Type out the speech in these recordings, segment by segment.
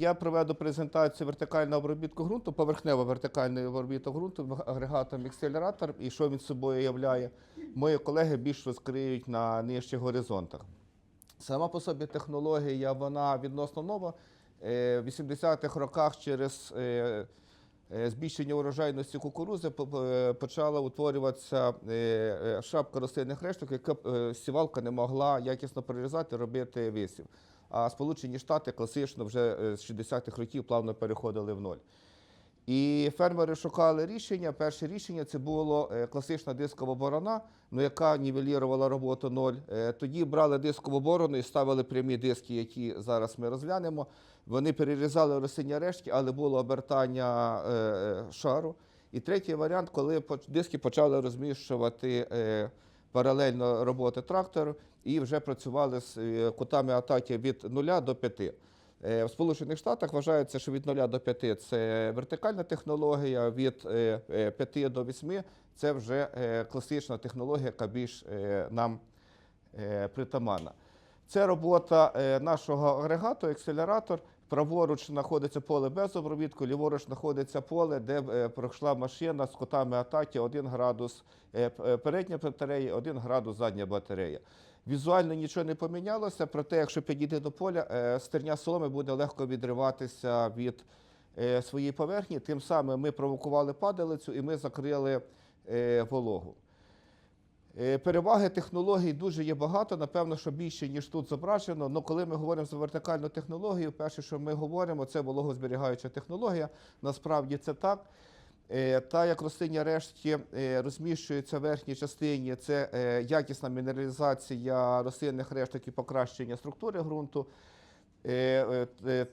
Я проведу презентацію вертикального обробітку ґрунту, поверхнево вертикальний обробіток ґрунту агрегатом акселератор і що він собою являє. Мої колеги більш розкриють на нижчих горизонтах. Сама по собі технологія вона відносно нова. Е, В 80-х роках через е, е, збільшення урожайності кукурузи по- по- почала утворюватися шапка рослинних решток, яка сівалка не могла якісно прорізати, робити висів. А Сполучені Штати класично вже е, з 60-х років плавно переходили в ноль. І фермери шукали рішення. Перше рішення це було е, класична дискова борона, ну, яка нівелірувала роботу ноль. Е, Тоді брали дискову борону і ставили прямі диски, які зараз ми розглянемо. Вони перерізали рослинні рештки, але було обертання шару. І третій варіант, коли диски почали розміщувати паралельно роботи трактору і вже працювали з е, кутами атаки від 0 до 5. Е, В Сполучених Штатах вважається, що від 0 до 5 це вертикальна технологія, від е, е, 5 до 8 це вже класична технологія, яка більш нам притаманна. Це робота нашого агрегату, акселератор. Праворуч знаходиться поле без обробітку, ліворуч знаходиться поле, де е, пройшла машина з кутами атаки 1 градус е, е, передня батарея, 1 градус задня батарея. Візуально нічого не помінялося, проте, якщо підійти до поля, стерня соломи буде легко відриватися від своєї поверхні. Тим самим ми провокували падалицю і ми закрили вологу. Е, Переваги технологій дуже є багато, напевно, що більше, ніж тут зображено. Але коли ми говоримо за вертикальну технологію, перше, що ми говоримо, це вологозберігаюча технологія. Насправді це так. Е, Та як рослинні рештки е, розміщуються в верхній частині, це якісна мінералізація рослинних решток і покращення структури ґрунту.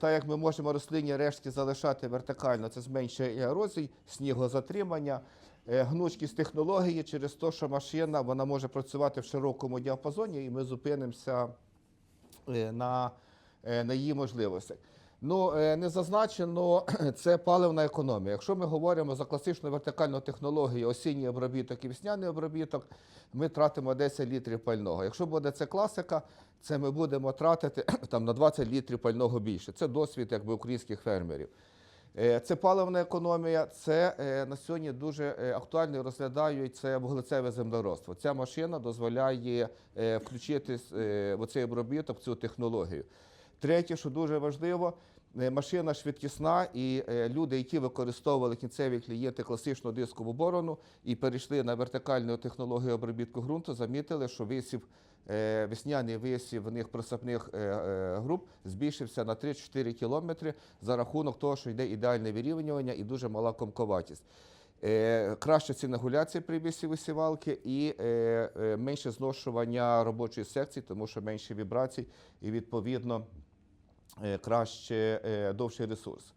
Та як ми можемо рослинні рештки залишати вертикально, це зменшує ерозій, снігозатримання, гнучкість технології через те, що машина вона може працювати в широкому діапазоні, і ми зупинимося е, на, е, на її можливостях. Ну, е, не зазначено, це паливна економія. Якщо ми говоримо за класичну вертикальну технологію, осінній обробіток і весняний обробіток, ми тратимо 10 літрів пального. Якщо буде це класика, це ми будемо тратити там, на 20 літрів пального більше. Це досвід якби, українських фермерів. Е, Це паливна економія, це е, на сьогодні дуже е, актуально розглядають це вуглецеве землеробство. Ця машина дозволяє включити в оцей обробіток цю технологію. Третє, що дуже важливо, машина швидкісна, і люди, які використовували кінцеві клієнти класичну дискову борону і перейшли на вертикальну технологію обробітку ґрунту, замітили, що висів, весняний висів в них присипних е, е, груп збільшився на 3-4 кілометри за рахунок того, що йде ідеальне вирівнювання і дуже мала комковатість. Е, Краща ціногуляція при висі висівалки і е, е, менше зношування робочої секції, тому що менше вібрацій і відповідно е, краще е, довший ресурс.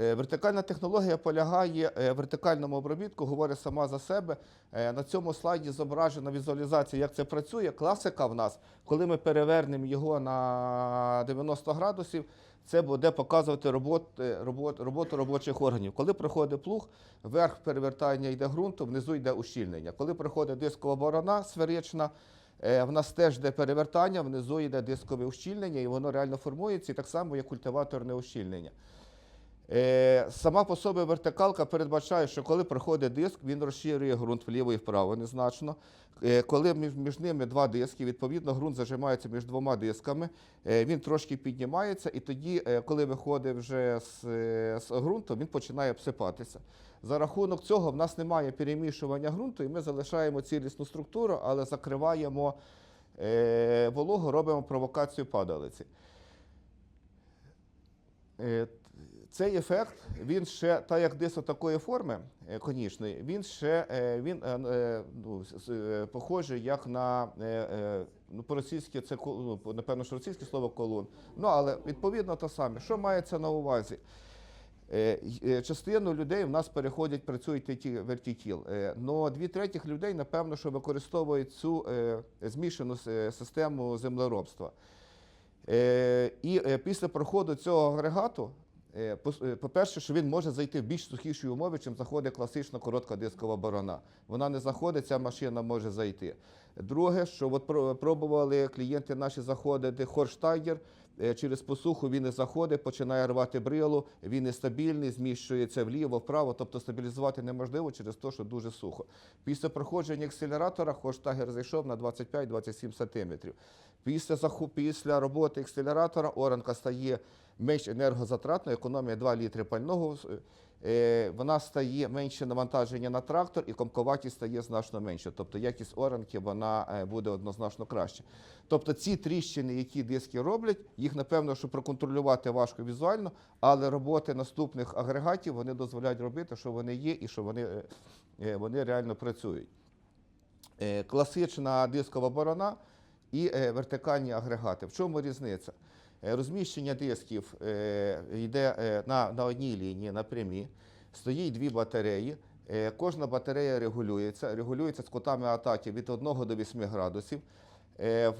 Е, Вертикальна технологія полягає е, в вертикальному обробітку, говорить сама за себе. Е, На цьому слайді зображена візуалізація, як це працює. Класика в нас, коли ми перевернемо його на 90 градусів, це буде показувати роботу, роботу, роботу робочих органів. Коли проходить плуг, вверх перевертання йде ґрунту, внизу йде ущільнення. Коли проходить дискова борона сферична, В нас теж йде перевертання, внизу йде дискове ущільнення, і воно реально формується, і так само є культиваторне ущільнення. Е, Сама по собі вертикалка передбачає, що коли проходить диск, він розширює ґрунт вліво і вправо незначно. Е, Коли між, ними два диски, відповідно, ґрунт зажимається між двома дисками, е, він трошки піднімається, і тоді, коли виходить вже з, з ґрунту, він починає обсипатися. За рахунок цього в нас немає перемішування ґрунту, і ми залишаємо цілісну структуру, але закриваємо вологу, робимо провокацію падалиці. Цей ефект, він ще, так як диск такої форми е, конічної, він ще е, він, е, ну, похожий як на, ну, по-російськи це, ну, напевно, що російське слово колун. Ну, але відповідно те саме. Що мається на увазі? Частину людей в нас переходять, працюють ті вертітіл. Но дві третіх людей, напевно, що використовують цю змішану систему землеробства. І після проходу цього агрегату, по-перше, що він може зайти в більш сухіші умови, чим заходить класична коротка дискова борона. Вона не заходить, ця машина може зайти. Друге, що от пробували клієнти наші заходити Хорштайгер, е, через посуху він не заходить, починає рвати брилу, він нестабільний, зміщується вліво, вправо, тобто стабілізувати неможливо через те, що дуже сухо. Після проходження акселератора хоштагер зайшов на 25-27 см. Після, після роботи акселератора оранка стає менш енергозатратною, економія 2 літри пального. Е, Вона стає менше навантаження на трактор і комковатість стає значно менше. Тобто якість оранки вона е, буде однозначно краще. Тобто ці тріщини, які диски роблять, їх напевно, що проконтролювати важко візуально, але роботи наступних агрегатів вони дозволяють робити, що вони є і що вони, е, вони реально працюють. Класична дискова борона і вертикальні агрегати. В чому різниця? Е, Розміщення дисків е, йде е, на, на одній лінії, на прямі. Стоїть дві батареї. Кожна батарея регулюється, регулюється з кутами атаки від 1 до 8 градусів.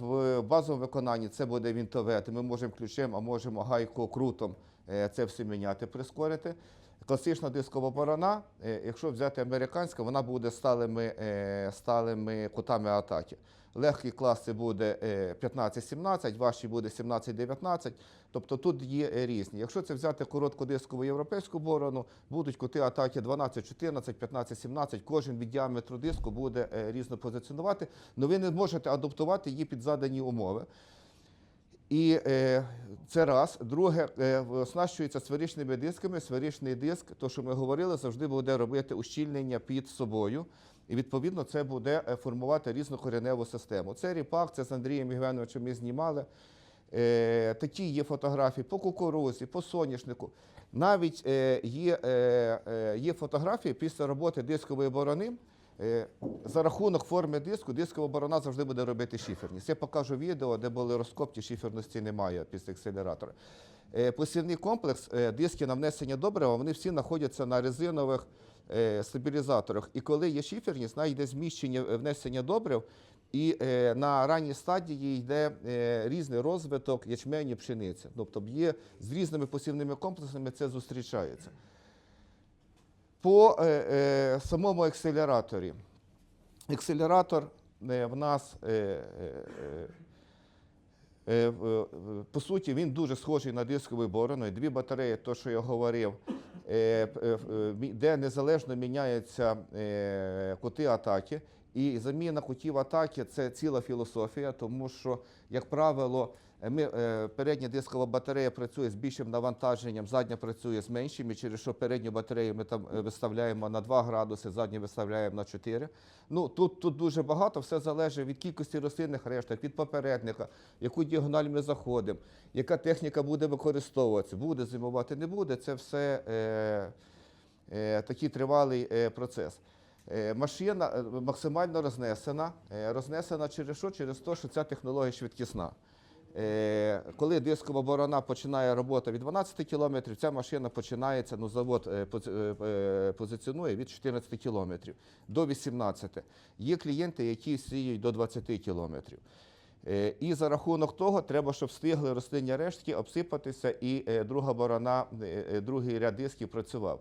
В базовому виконанні це буде вінтове, Ми можемо ключем, а можемо гайко крутом це все міняти, прискорити. Класична дискова борона, е, якщо взяти американська, вона буде сталими, е, сталими кутами атаки. Легкий клас це буде е, 15-17, важчий буде 17-19. Тобто тут є е, різні. Якщо це взяти короткодискову європейську борону, будуть кути атаки 12-14, 15-17. Кожен від діаметру диску буде е, різно позиціонувати, але ви не можете адаптувати її під задані умови. І е, це раз. Друге, е, оснащується сферичними дисками. Сферичний диск, то що ми говорили, завжди буде робити ущільнення під собою. І відповідно це буде е, формувати різнокореневу систему. Це ріпак, це з Андрієм Євгеновичем ми знімали. Такі є фотографії по кукурузі, по соняшнику. Навіть є, є фотографії після роботи дискової борони. Е, За рахунок форми диску, дискова борона завжди буде робити шиферність. Я покажу відео, де були розкопки, шиферності немає після акселератора. Е, Посівний комплекс, е, диски на внесення добрива, вони всі знаходяться на резинових стабілізаторах. І коли є шиферність, на йде зміщення внесення добрив, і на ранній стадії йде різний розвиток ячмені пшениці. Тобто є з різними посівними комплексами це зустрічається. По е, е, самому акселераторі. Акселератор е, в нас, по суті, він дуже схожий на дисковий борону. Дві батареї, то, що я говорив, де незалежно міняються кути атаки. І заміна кутів атаки це ціла філософія, тому що, як правило, ми, е, передня дискова батарея працює з більшим навантаженням, задня працює з меншим, і через що передню батарею ми там е, виставляємо на 2 градуси, задню виставляємо на 4. Ну, тут, тут дуже багато, все залежить від кількості рослинних решток, від попередника, яку діагональ ми заходимо, яка техніка буде використовуватися, буде зимувати, не буде. Це все е, е, такий тривалий е, процес. Е, Машина е, максимально рознесена. Е, Рознесена через що? Через те, що ця технологія швидкісна. Е, Коли дискова борона починає робота від 12 км, ця машина починається, ну завод е, е, позиціонує від 14 км до 18. Є клієнти, які сіють до 20 км. Е, І за рахунок того треба, щоб встигли рослинні рештки обсипатися, і друга борона, другий ряд дисків працював.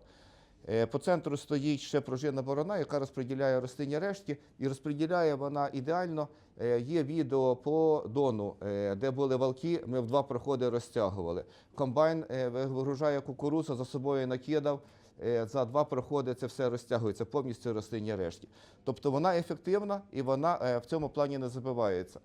Е, По центру стоїть ще пружинна борона, яка розподіляє рослинні рештки, і розподіляє вона ідеально. Е, Є відео по дону, е, де були валки, ми в два проходи розтягували. Комбайн вигружає кукурузу, за собою накидав. За два проходи це все розтягується, повністю рослинні рештки. Тобто вона ефективна і вона в цьому плані не забивається.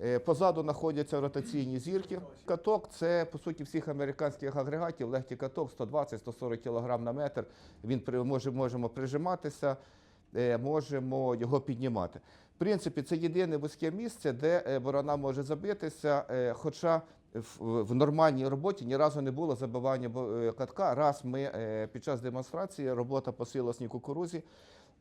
Е, Позаду знаходяться ротаційні зірки. Каток це по суті всіх американських агрегатів. Легкий каток 120-140 кг на метр. Він може, можемо прижиматися, е, можемо його піднімати. В принципі, це єдине вузьке місце, де е, борона може забитися. Хоча в, нормальній роботі ні разу не було забивання катка. Раз ми під час демонстрації робота по силосній кукурузі.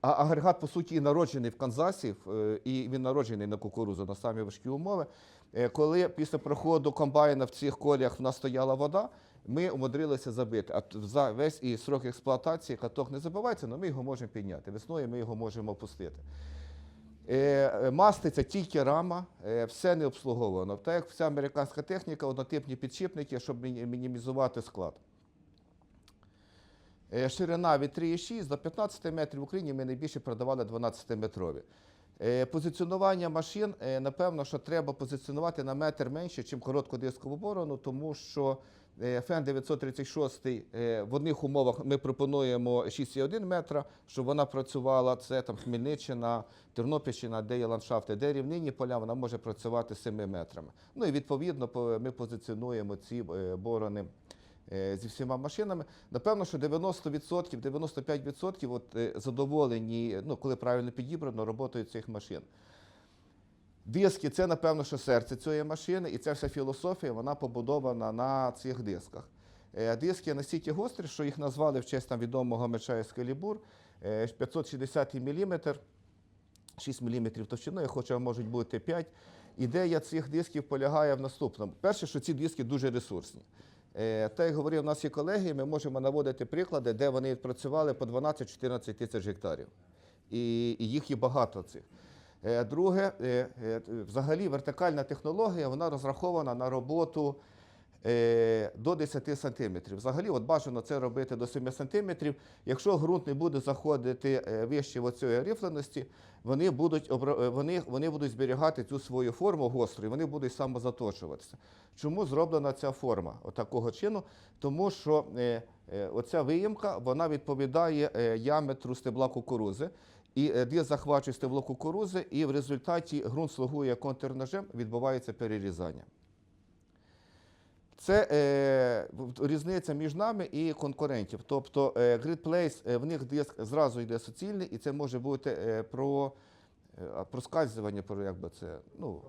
А агрегат, по суті, народжений в Канзасі, е, і він народжений на кукурузу на самі важкі умови. Е, Коли після проходу комбайна в цих коліях в нас стояла вода, ми умудрилися забити. А за весь і срок експлуатації каток не забивається, але ми його можемо підняти. Весною ми його можемо опустити. Е, Маститься тільки рама, все не обслуговано. Так як вся американська техніка, однотипні підшипники, щоб мінімізувати склад. Е, Ширина від 3,6 до 15 метрів в Україні ми найбільше продавали 12-метрові. Е, Позиціонування машин, е, напевно, що треба позиціонувати на метр менше, ніж короткодискову борону, тому що ФН 936 е, в одних умовах ми пропонуємо 6,1 метра, щоб вона працювала. Це там Хмельниччина, Тернопільщина, де є ландшафти, де рівнині поля, вона може працювати 7 метрами. Ну і відповідно ми позиціонуємо ці борони зі всіма машинами. Напевно, що 90%, 95% от, е, задоволені, ну, коли правильно підібрано, роботою цих машин. Диски це, напевно, що серце цієї машини, і ця вся філософія вона побудована на цих дисках. Е, Диски настільки гострі, що їх назвали в честь там, відомого меча Ескалібур, е, 560 мм, 6 мм товщиною, хоча можуть бути 5. Ідея цих дисків полягає в наступному. Перше, що ці диски дуже ресурсні. Е, Та як говорив є колеги, ми можемо наводити приклади, де вони відпрацювали по 12-14 тисяч гектарів. І, їх є багато цих. Е, Друге, е, взагалі вертикальна технологія вона розрахована на роботу до 10 сантиметрів. Взагалі, от бажано це робити до 7 сантиметрів. Якщо ґрунт не буде заходити е, вище оцієї рифленості, вони будуть, е, вони, вони будуть зберігати цю свою форму гостру, і вони будуть самозаточуватися. Чому зроблена ця форма от такого чину? Тому що е, е, оця виїмка вона відповідає е, діаметру стебла кукурузи. І е, диск захвачує стебло кукурузи, і в результаті ґрунт слугує контрножем, відбувається перерізання. Це е, різниця між нами і конкурентів. Тобто е, Grid Place, е, в них диск зразу йде суцільний, і це може бути е, про е, проскальзування, про як би це, ну,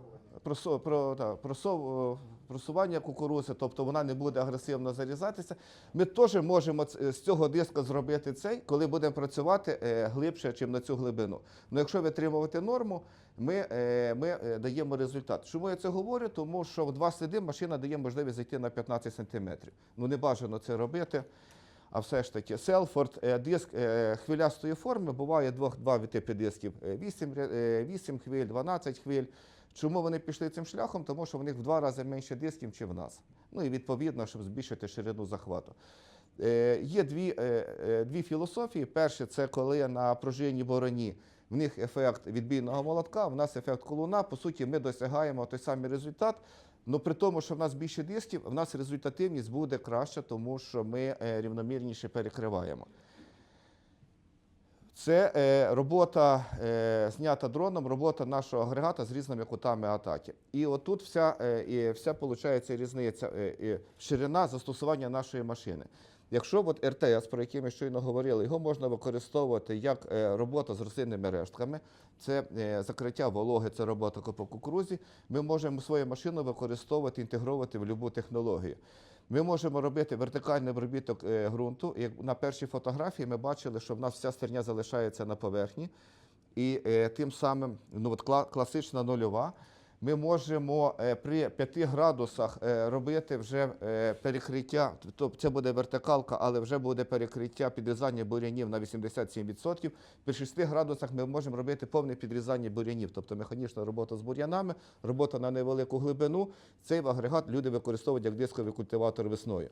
просо, про, та, просов, просування кукурузи, тобто вона не буде агресивно зарізатися. Ми теж можемо з цього диска зробити цей, коли будемо працювати е, глибше, ніж на цю глибину. Ну, якщо витримувати норму, ми, е, ми е, даємо результат. Чому я це говорю? Тому що в два сліди машина дає можливість зайти на 15 сантиметрів. Ну не бажано це робити. А все ж таки, Селфорд е, диск хвилястої форми буває двох, два типи дисків: 8, 8 хвиль, 12 хвиль. Чому вони пішли цим шляхом? Тому що в них в два рази менше дисків, ніж в нас. Ну і відповідно, щоб збільшити ширину захвату. Є дві, дві філософії. Перше, це коли на пружинній бороні в них ефект відбійного молотка, в нас ефект колуна. По суті, ми досягаємо той самий результат. Ну при тому, що в нас більше дисків, в нас результативність буде краща, тому що ми е, рівномірніше перекриваємо. Це е, робота е, знята дроном, робота нашого агрегата з різними кутами атаки. І отут вся, е, вся виходить різниця, е, і ширина застосування нашої машини. Якщо от РТС, про який ми щойно говорили, його можна використовувати як е, робота з рослинними рештками, це е, закриття вологи, це робота по кукурузі. Ми можемо свою машину використовувати, інтегровувати в будь-яку технологію. Ми можемо робити вертикальний обробіток е, ґрунту. Як на першій фотографії ми бачили, що в нас вся стерня залишається на поверхні, і е, тим самим ну, от класична нульова. Ми можемо е, при 5 градусах е, робити вже е, перекриття, тобто це буде вертикалка, але вже буде перекриття підрізання бурянів на 87%. При 6 градусах ми можемо робити повне підрізання бурянів, тобто механічна робота з бур'янами, робота на невелику глибину. Цей агрегат люди використовують як дисковий культиватор весною.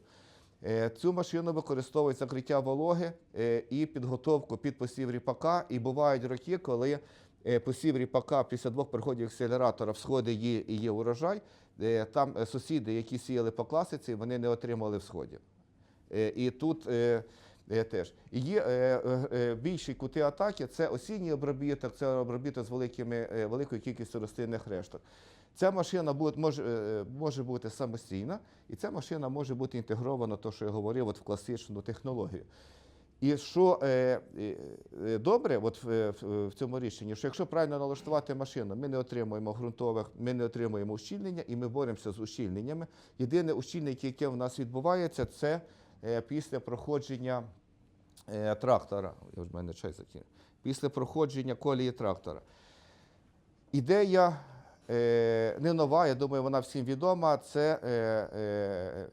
Цю машину використовують закриття вологи і підготовку під посів ріпака. І бувають роки, коли е, посів ріпака після двох приходів акселератора всходи є і є урожай. Там е, сусіди, які сіяли по класиці, вони не отримали всходів. Е, І тут теж є більші кути атаки. Це осінній обробіток, це обробіток з великими, великою кількістю рослинних решток. Ця машина буде, може, може бути самостійна, і ця машина може бути інтегрована, то, що я говорив, от в класичну технологію. І що е, е, е, добре от в, в, в цьому рішенні, що якщо правильно налаштувати машину, ми не отримуємо ґрунтових, ми не отримуємо ущільнення, і ми боремося з ущільненнями. Єдине ущільнення, яке в нас відбувається, це е, після проходження е, трактора. Я в мене чай закинув. Після проходження колії трактора. Ідея е, не нова, я думаю, вона всім відома. Це е, е, е,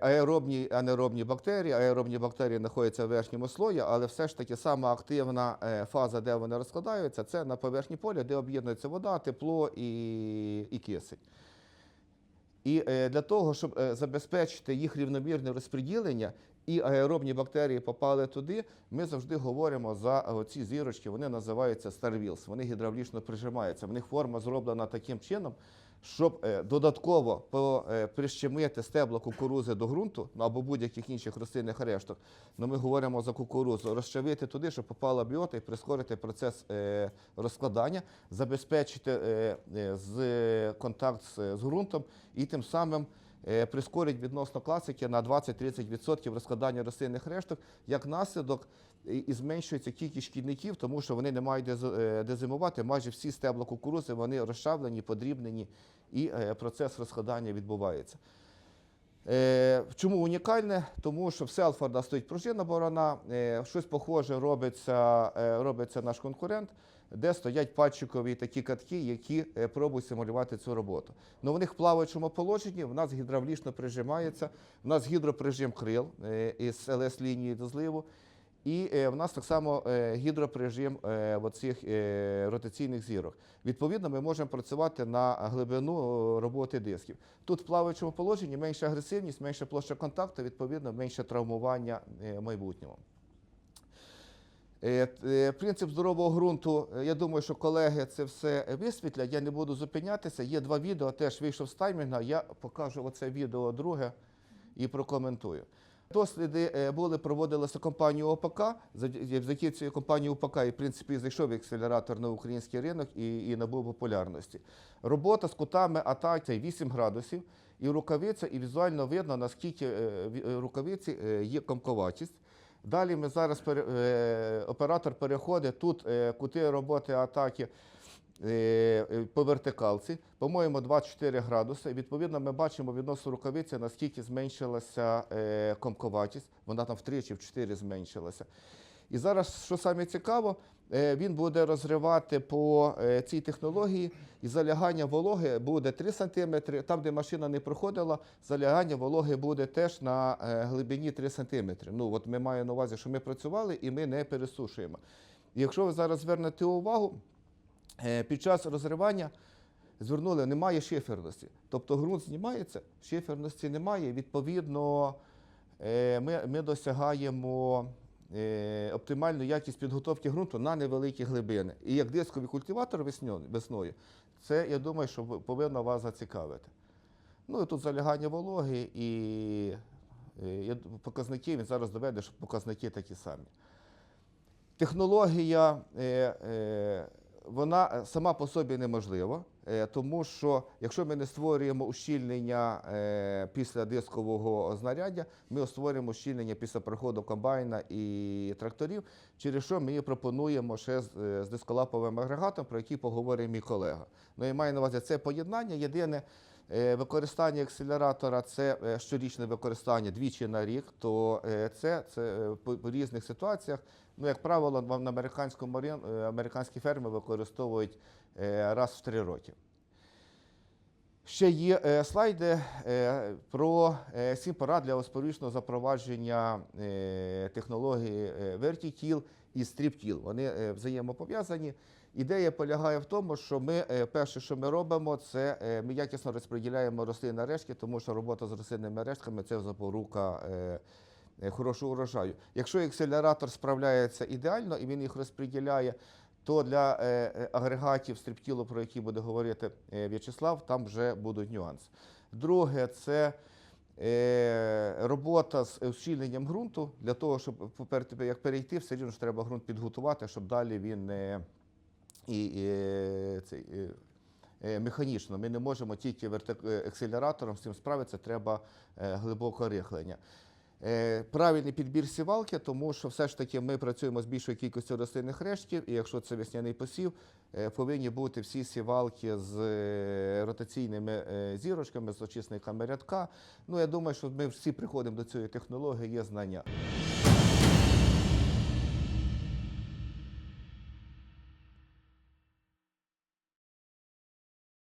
аеробні, анеробні бактерії. Аеробні бактерії знаходяться в верхньому слої, але все ж таки сама активна е, фаза, де вони розкладаються, це на поверхні поля, де об'єднується вода, тепло і, і кисень. І е, для того, щоб е, забезпечити їх рівномірне розподілення і аеробні бактерії попали туди, ми завжди говоримо за ці зірочки. Вони називаються Star Вони гідравлічно прижимаються. В них форма зроблена таким чином, щоб е, додатково е, прищемити стебло кукурузи до ґрунту ну, або будь-яких інших рослинних решток. Ну, ми говоримо за кукурузу, розчавити туди, щоб попала біота і прискорити процес е, розкладання, забезпечити контакт з, ґрунтом і тим самим прискорить відносно класики на 20-30% розкладання рослинних решток. Як наслідок і, зменшується кількість шкідників, тому що вони не мають де, е, зимувати. Майже всі стебла кукурузи вони розчавлені, подрібнені, і е, процес розкладання відбувається. Е, чому унікальне? Тому що в Селфорда стоїть пружина борона, е, щось похоже робиться, е, робиться наш конкурент, де стоять пальчикові такі катки, які е, пробують симулювати цю роботу. Ну, в них в плаваючому положенні, в нас гідравлічно прижимається, в нас гідроприжим крил е, із ЛС-лінії до зливу. І е, в нас так само гідроприжим оцих ротаційних зірок. Відповідно, ми можемо працювати на глибину роботи дисків. Тут в плаваючому положенні менша агресивність, менша площа контакту, відповідно, менше травмування в майбутньому. Е, е, Принцип здорового ґрунту, е, я думаю, що колеги це все висвітлять. Я не буду зупинятися. Є два відео, теж вийшов з таймінга. Я покажу оце відео друге і прокоментую. Досліди були, проводилися компанією ОПК. Завдя- Завдяки цієї компанії ОПК і, в принципі, зайшов акселератор на український ринок і, і набув популярності. Робота з кутами атак це 8 градусів, і рукавиця, і візуально видно, наскільки рукавиці є комковатість. Далі ми зараз е, оператор переходить тут е, кути роботи атаки е, по вертикалці, по-моєму, 24 градуси. Відповідно, ми бачимо відносно рукавиці, наскільки зменшилася комковатість. Вона там втричі, в 4 зменшилася. І зараз, що саме цікаво, е, він буде розривати по е, цій технології, і залягання вологи буде 3 см. Там, де машина не проходила, залягання вологи буде теж на е, глибині 3 см. Ну, от ми маємо на увазі, що ми працювали і ми не пересушуємо. Якщо ви зараз звернете увагу, під час розривання звернули, немає шиферності. Тобто ґрунт знімається, шиферності немає. Відповідно, ми, ми досягаємо оптимальну якість підготовки ґрунту на невеликі глибини. І як дисковий культиватор весною, це, я думаю, що повинно вас зацікавити. Ну і тут залягання вологи і е, показники, він зараз доведе, що показники такі самі. Технологія, е, е, вона е, сама по собі неможлива, е, тому що якщо ми не створюємо ущільнення е, після дискового знаряддя, ми створюємо ущільнення після проходу комбайна і тракторів, через що ми її пропонуємо ще з, дисколаповим агрегатом, про який поговорить мій колега. Ну, і маю на увазі це поєднання. Єдине, Використання акселератора це е, щорічне використання двічі на рік, то е, це, це е, по, різних ситуаціях. Ну, як правило, на американському е, американські ферми використовують е, раз в три роки. Ще є е, слайди е, про е, сім порад для успішного запровадження е, технології е, VertiKill і StripKill. Вони е, взаємопов'язані. Ідея полягає в тому, що ми е, перше, що ми робимо, це е, ми якісно розподіляємо рослинні рештки, тому що робота з рослинними рештками це запорука е, хорошого урожаю. Якщо акселератор справляється ідеально і він їх розподіляє, то для агрегатів стріптілу, про які буде говорити В'ячеслав, там вже будуть нюанси. Друге, це робота з ущільненням ґрунту для того, щоб як перейти, все рівно треба ґрунт підготувати, щоб далі він не і, і, е, цей, е, е, механічно. Ми не можемо тільки акселератором з цим справитися, треба глибоке рихлення. Правильний підбір сівалки, тому що все ж таки ми працюємо з більшою кількістю рослинних рештків, і якщо це весняний посів, повинні бути всі сівалки з ротаційними зірочками, з очисниками рядка. Ну, я думаю, що ми всі приходимо до цієї технології, є знання.